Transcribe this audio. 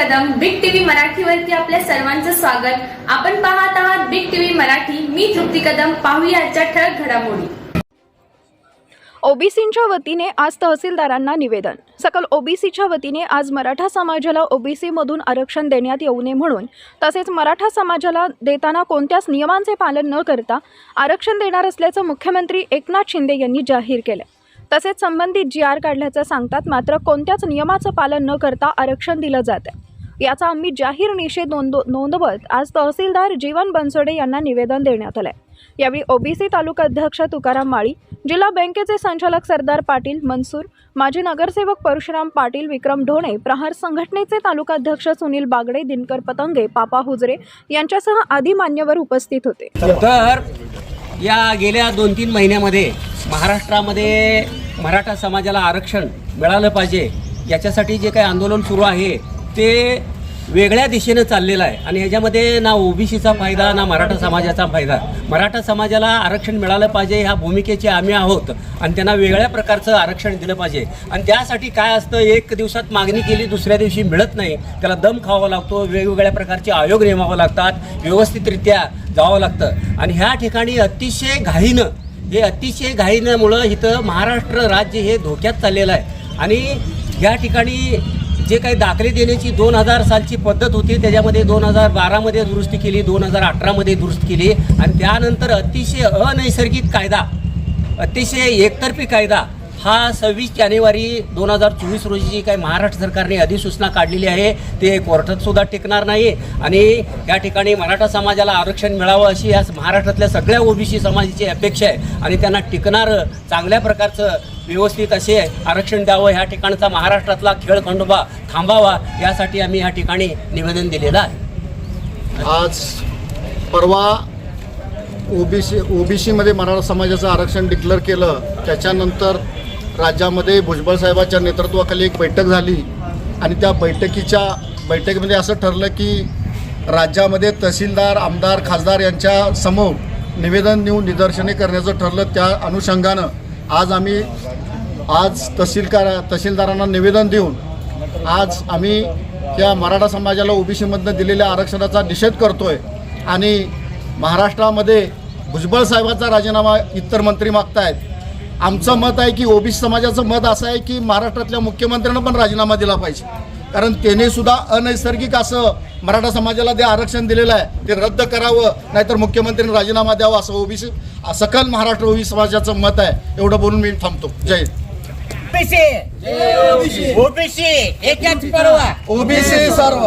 मराठीवरती आपल्या सर्वांचं स्वागत. आपण पाहत आहात बिग टीव्ही मराठी. मी तृप्ती कदम. पाहूया आजच्या ठळक घडामोडी. ओबीसींच्या वतीने आज तहसीलदारांना निवेदन. सकल ओबीसीच्या वतीने आज मराठा समाजाला ओबीसीमधून आरक्षण देण्यात येऊ नये म्हणून तसेच मराठा समाजाला देताना कोणत्याच नियमांचे पालन न करता आरक्षण देणार असल्याचं मुख्यमंत्री एकनाथ शिंदे यांनी जाहीर केलं. तसेच संबंधित जी आर काढल्याचं सांगतात मात्र कोणत्याच नियमाचं पालन न करता आरक्षण दिलं जातं याचा आम्ही जाहीर निषेध नोंद नोंदवत आज तहसीलदार जीवन बनसोडे यांना निवेदन देण्यात आलं यावेळी ओबीसी तालुका अध्यक्ष तुकाराम माळी जिल्हा बँकेचे संचालक सरदार पाटील मनसूर माजी नगरसेवक परशुराम पाटील विक्रम ढोणे प्रहार संघटनेचे तालुका अध्यक्ष सुनील बागडे दिनकर पतंगे पापा हुजरे यांच्यासह आदी मान्यवर उपस्थित होते. तर या गेल्या दोन तीन महिन्यामध्ये महाराष्ट्रामध्ये मराठा समाजाला आरक्षण मिळालं पाहिजे याच्यासाठी जे काही आंदोलन सुरू आहे ते वेगळ्या दिशेनं चाललेलं आहे. आणि ह्याच्यामध्ये ना ओबीसीचा फायदा ना मराठा समाजाचा फायदा. मराठा समाजाला आरक्षण मिळालं पाहिजे ह्या भूमिकेचे आम्ही आहोत. आणि त्यांना वेगळ्या प्रकारचं आरक्षण दिलं पाहिजे. आणि त्यासाठी काय असतं एक दिवसात मागणी केली दुसऱ्या दिवशी मिळत नाही. त्याला दम खावा लागतो वेगवेगळ्या प्रकारचे आयोग नेमावं लागतात व्यवस्थितरित्या जावं लागतं. आणि ह्या ठिकाणी अतिशय घाईनं हे अतिशय घाईनंमुळं इथं महाराष्ट्र राज्य हे धोक्यात चाललेलं आहे. आणि या ठिकाणी जे काही दाखले देण्याची दोन हजार सालची पद्धत होती त्याच्यामध्ये दोन हजार बारामध्ये दुरुस्ती केली दोन हजार अठरामध्ये दुरुस्त केली. आणि त्यानंतर अतिशय अनैसर्गिक कायदा अतिशय एकतर्फी कायदा हा सव्वीस जानेवारी दोन हजार चोवीस रोजी जी काही महाराष्ट्र सरकारने अधिसूचना काढलेली आहे ते कोर्टात सुद्धा टिकणार नाही. आणि या ठिकाणी मराठा समाजाला आरक्षण मिळावं अशी या महाराष्ट्रातल्या सगळ्या ओबीसी समाजाची अपेक्षा आहे. आणि त्यांना टिकणारं चांगल्या प्रकारचं व्यवस्थित असे आरक्षण द्यावं ह्या ठिकाणचा महाराष्ट्रातला खेळ खंडोबा थांबावा यासाठी आम्ही ह्या ठिकाणी निवेदन दिलेलं आहे. आज परवा ओबीसी ओबीसीमध्ये मराठा समाजाचं आरक्षण डिक्लेअर केलं त्याच्यानंतर राज्यामध्ये भुजबळ साहेबाच्या नेतृत्वाखाली एक बैठक झाली. आणि त्या बैठकीच्या बैठकीमध्ये असं ठरलं की राज्यामध्ये तहसीलदार आमदार खासदार यांच्या समोर निवेदन देऊन निदर्शने करण्याचं ठरलं. त्या अनुषंगानं आज आम्ही आज तहसीलकार तहसीलदारांना निवेदन देऊन आज आम्ही या मराठा समाजाला ओबीसीमधनं दिलेल्या आरक्षणाचा निषेध करतोय. आणि महाराष्ट्रामध्ये भुजबळ साहेबांचा राजीनामा इतर मंत्री मागतायत. आमचं मत आहे की ओबीसी समाजाचं मत असं आहे की महाराष्ट्रातल्या मुख्यमंत्र्यांना पण राजीनामा दिला पाहिजे. कारण त्याने सुद्धा अनैसर्गिक असं मराठा समाजाला जे आरक्षण दिलेलं आहे ते रद्द करावं नाहीतर मुख्यमंत्र्यांनी राजीनामा द्यावा असं ओबीसी सकल महाराष्ट्र ओबीसी समाजाचं मत आहे एवढं बोलून मी थांबतो. जय. ओबीसी. ओबीसी. ओबीसी सर्व.